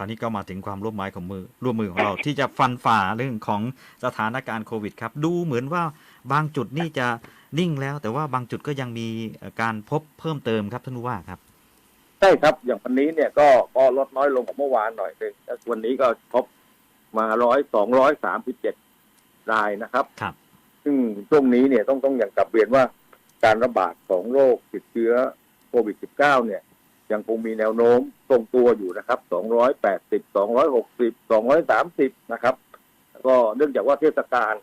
คราวนี้ก็มาถึงความร่วมไม้ของมือร่วมมือของเราที่จะฟันฝ่าเรื่องของสถานการณ์โควิดครับดูเหมือนว่าบางจุดนี่จะนิ่งแล้ว แต่ว่าบางจุดก็ยังมีเอ่อการพบเพิ่มเติมครับท่านผู้ว่าครับใช่ครับ อย่างวันนี้เนี่ยก็ก็ลดน้อยลงกว่าเมื่อวานหน่อยหนึงแล้ววันนี้ก็พบมาร้อยสองร้อยสามสิบเจ็ดรายนะครับครับ ซึ่งช่วงนี้เนี่ยต้องต้องอย่างกลับเรียนว่าการระบาดของโรคติดเชื้อโควิด -19 เนี่ย ยังคงมีแนวโน้มทรงตัวอยู่นะครับ 280 260 230 นะครับแล้วก็เนื่องจากว่าเทศกาล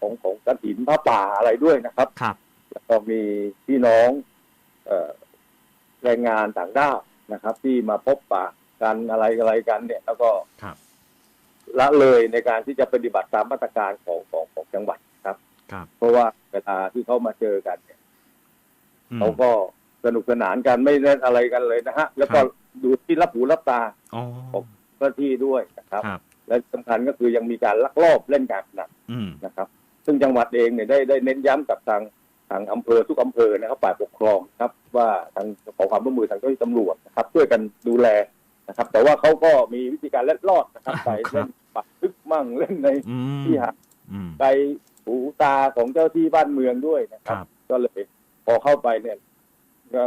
ของของกฐินพระป่าอะไรด้วยนะครับครับแล้วก็มีพี่น้องเอ่อแรงงานต่างด้าวนะครับ ที่มาพบปะกันอะไรอะไรกันเนี่ย แล้วก็ครับละเลยในการที่จะปฏิบัติตามมาตรการของของของจังหวัดครับ ครับ เพราะว่าเวลาที่เขามาเจอกันเนี่ยอืมเขาก็ สนุกสนานกันไม่เล่นอะไรกันเลยนะฮะ แล้วก็ครับดูที่รับหูรับตาอ๋อเจ้าหน้าที่ด้วยนะครับครับและสำคัญก็คือยังมีการลักลอบเล่นการพนันอืมนะครับ ซึ่งจังหวัดเองเนี่ยได้ได้เน้นย้ำกับทางทางอำเภอทุกอำเภอนะครับฝ่ายปกครองครับ ว่าทางขอความร่วมมือทางเจ้าหน้าที่ตำรวจนะครับช่วยกันดูแลนะครับ แต่ว่าเขาก็มีวิธีการเล็ดลอดนะครับไปเล่นปักทึกมั่งเล่นในอืมที่หาอืมไปหูตาของเจ้าที่บ้านเมืองด้วยนะคครับรับ ก็เลยพอเข้าไปเนี่ย ก็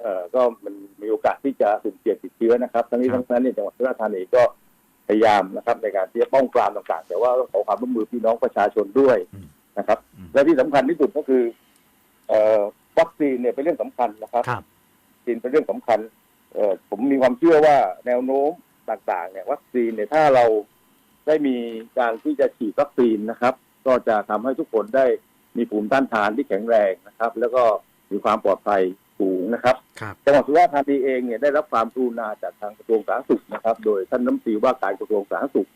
เอ่อก็มันมีโอกาสที่จะสุ่มเสี่ยงติดเชื้อนะครับ ทั้งนี้ทั้งนั้นเนี่ยจังหวัดสุราษฎร์ธานีก็พยายามนะครับ ในการที่จะป้องปรามต่างๆ แต่ว่าต้องขอความร่วมมือพี่น้องประชาชนด้วยนะครับอืมและที่สำคัญที่สุดก็คือ เอ่อวัคซีนเนี่ยเป็นเรื่องสำคัญนะครับครับวัคซีนเป็นเรื่องสำคัญ เอ่อผมมีความเชื่อว่าแนวโน้มต่างๆ เนี่ย วัคซีนเนี่ยถ้าเราได้มีการที่จะฉีดวัคซีนนะครับ ก็จะทำให้ทุกคนได้มีภูมิต้านทานที่แข็งแรงนะครับ แล้วก็มีความปลอดภัยสูง นะครับครับจังหวัดสุราษฎร์ธานีเองเนี่ยได้รับความกรุณาจากทางกระทรวงสาธารณสุขนะครับ โดยท่านน้ำตรีว่าการกระทรวงสาธารณสุข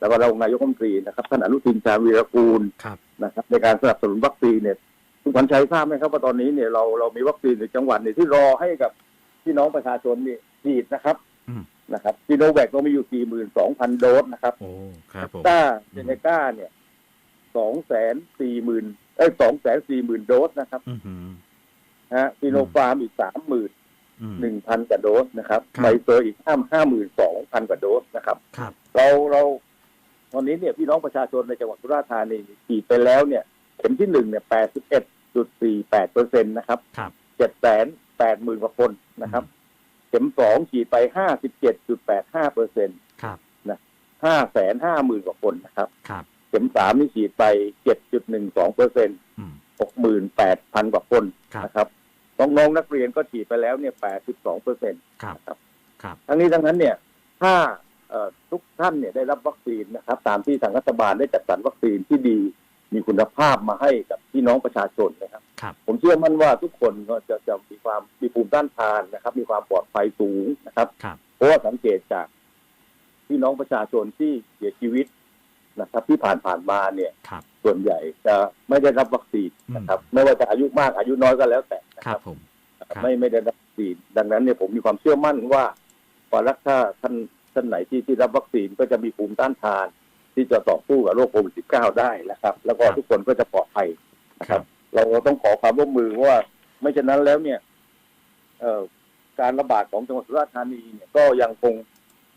แล้วก็รองนายกรัฐมนตรีนะครับท่านอนุทินชาญวีรกูลครับนะครับ ในการสนับสนุนวัคซีนเนี่ยคุณขวัญชัยทราบไหมครับว่าตอนนี้เนี่ยเราเรามีวัคซีนในจังหวัดเนี่ยที่รอให้กับพี่น้องประชาชนนี่ฉีดนะครับอืมนะครับซีโนแวคเรามีอยู่42,000โดสนะครับโอ้ครับผมต้าเจเนก้าเนี่ย240,000เอ้ย240,000โดสนะครับ อือหือฮะซีโนฟาร์มอีก30,000อืมหนึ่งพันกว่าโดสนะครับครับไบเซอร์อีกห้าห้าหมื่นสองพันกว่าโดสนะครับครับ เราเราตอนนี้เนี่ยพี่น้องประชาชนในจังหวัดสุราษฎร์ธานีฉีดไปแล้วเนี่ย เข็มที่หนึ่งเนี่ยแปดสิบเอ็ดจุดสี่แปดเปอร์เซ็นต์นะครับครับเจ็ดแสนแปดหมื่นกว่าคนนะครับ เข็มสองฉีดไปห้าสิบเจ็ดจุดแปดห้าเปอร์เซ็นต์ครับห้าแสนห้าหมื่นกว่าคนนะครับครับเข็มสามนี่ฉีดไปเจ็ดจุดหนึ่งสองเปอร์เซ็นต์อืมหกหมื่นแปดพันกว่าคนครับนะครับ น้องๆนักเรียนก็ฉีดไปแล้วเนี่ยแปดสิบสองเปอร์เซ็นต์ครับครับ ทั้งนี้ทั้งนั้นเนี่ย ถ้าเอ่อทุกท่านเนี่ยได้รับวัคซีนนะครับ ตามที่ทางรัฐบาลได้จัดสรรวัคซีนที่ดีมีคุณภาพมาให้กับพี่น้องประชาชนนะครับครับผมเชื่อมั่นว่าทุกคนก็จะจะมีความมีภูมิต้านทานนะครับ มีความปลอดภัยสูงนะครับครับเพราะว่าสังเกตจากพี่น้องประชาชนที่เสียชีวิตนะครับ ที่ผ่านผ่านๆมาเนี่ยครับ ส่วนใหญ่จะไม่ได้รับวัคซีนนะครับ ไม่ว่าจะอายุมากอายุน้อยก็แล้วแต่นะคครัรับบผมครับไม่ไม่ได้รับวัคซีน ดังนั้นเนี่ยผมมีความเชื่อมั่นว่าพอรักษาท่านท่านไหนที่ที่รับวัคซีนก็จะมีภูมิต้านทาน ที่จะต่อสู้กับโรคโควิด -19 ได้นะครับ แล้วก็ทุกคนก็จะปลอดภัยนะครับ เราเราต้องขอความร่วมมือเพราะว่าไม่เช่นนั้นแล้วเนี่ย เอ่อการระบาดของจังหวัดสุราษฎร์ธานีเนี่ยก็ยังคง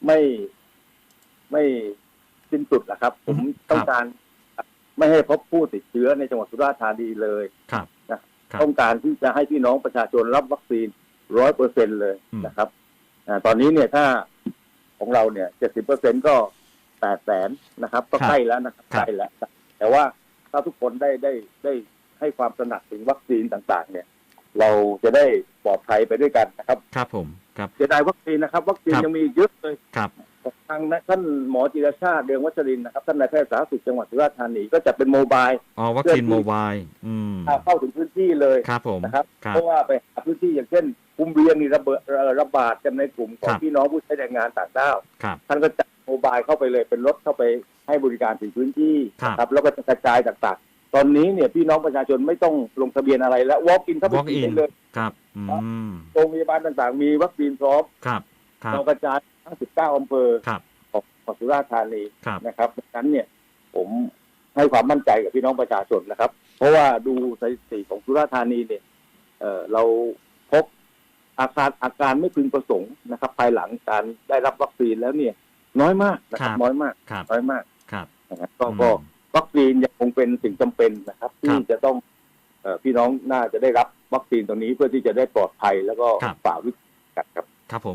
ไม่ไม่สิ้นสุดนะครับ ผมต้องการ ไม่ให้พบผู้ติดเชื้อในจังหวัดสุราษฎร์ธานีเลยครับครับต้องการที่จะให้พี่น้องประชาชนรับวัคซีนร้อยเปอร์เซ็นเลยอืมนะครับอาตอนนี้เนี่ยถ้าของเราเนี่ยเจ็ดสิบเปอร์เซ็นก็แปดแสนนะครับ ก็ใกล้แล้วนะครับใกล้แล้ว แต่ว่าถ้าทุกคนได้ได้ได้ให้ความตระหนักถึงวัคซีนต่าง ๆ เนี่ย เราจะได้ปลอดภัยไปด้วยกันนะครับ ครับผมครับเสียดายวัคซีนนะครับ วัคซีนครับยังมีอีกเยอะเลยครับทางท่านหมอจิรชาติเดืองวัชรินทร์นะครับท่านนายแพทย์สาธารณสุขจังหวัดสุราษฎร์ธานีก็จะเป็นโมบายอ๋อวัคซีนโมบายอืมเข้าถึงพื้นที่เลยครับผมนะครับครับเพราะว่าไปหาพื้นที่อย่างเช่นภูมิเรียงนี่ระเบิดเอ่อระบาดกันในกลุ่มขอคงรับพี่น้องผู้ใช้แรงงานต่างด้าวครับท่านก็จัดโมบายเข้าไปเลยเป็นรถเข้าไปให้บริการถึงพื้นที่ครับนะครับแล้วก็จะกระจายต่างๆ ตอนนี้เนี่ยพี่น้องประชาชนไม่ต้องลงทะเบียนอะไรแล้ว walk in เข้าไป Walk ฉีด in ได้เลยครับอืมโรงพยาบาลต่างๆ มีวัคซีนพร้อมครับครับเรากระจายทั้ง 19 อำเภอ ครับของของสุราษฎร์ธานีครับนะครับดังนั้นเนี่ยผมให้ความมั่นใจกับพี่น้องประชาชนนะครับ เพราะว่าดูสถิติของสุราษฎร์ธานีเนี่ยเอ่อเราพบอาการอาการไม่พึงประสงค์นะครับ ภายหลังการได้รับวัคซีนแล้วเนี่ย น้อยมากนะครับน้อยมากครับน้อยมากครับนะครับก็อืมก็วัคซีนยังคงเป็นสิ่งจำเป็นนะครับคที่รับจะต้องเอ่อพี่น้องน่าจะได้รับวัคซีนตรงนี้เพื่อที่จะได้ปลอดภัยแล้วก็ครับฝ่าวิกฤตครับครับผม